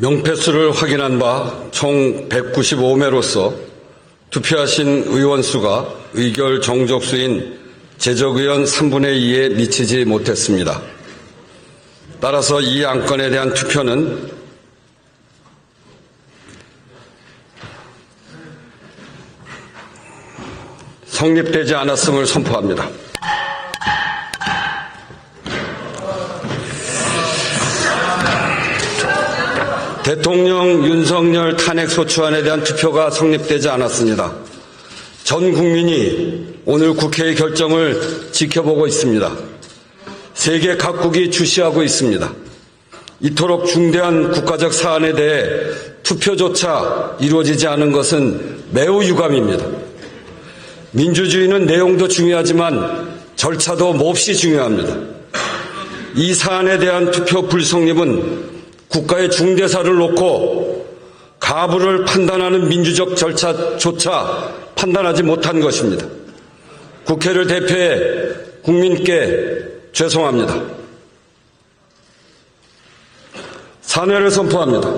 명패수를 확인한 바 총 195매로서 투표하신 의원 수가 의결 정족수인 제적의원 3분의 2에 미치지 못했습니다. 따라서 이 안건에 대한 투표는 성립되지 않았음을 선포합니다. 대통령 윤석열 탄핵 소추안에 대한 투표가 성립되지 않았습니다. 전 국민이 오늘 국회의 결정을 지켜보고 있습니다. 세계 각국이 주시하고 있습니다. 이토록 중대한 국가적 사안에 대해 투표조차 이루어지지 않은 것은 매우 유감입니다. 민주주의는 내용도 중요하지만 절차도 몹시 중요합니다. 이 사안에 대한 투표 불성립은 국가의 중대사를 놓고 가부를 판단하는 민주적 절차조차 판단하지 못한 것입니다. 국회를 대표해 국민께 죄송합니다. 사뇌를 선포합니다.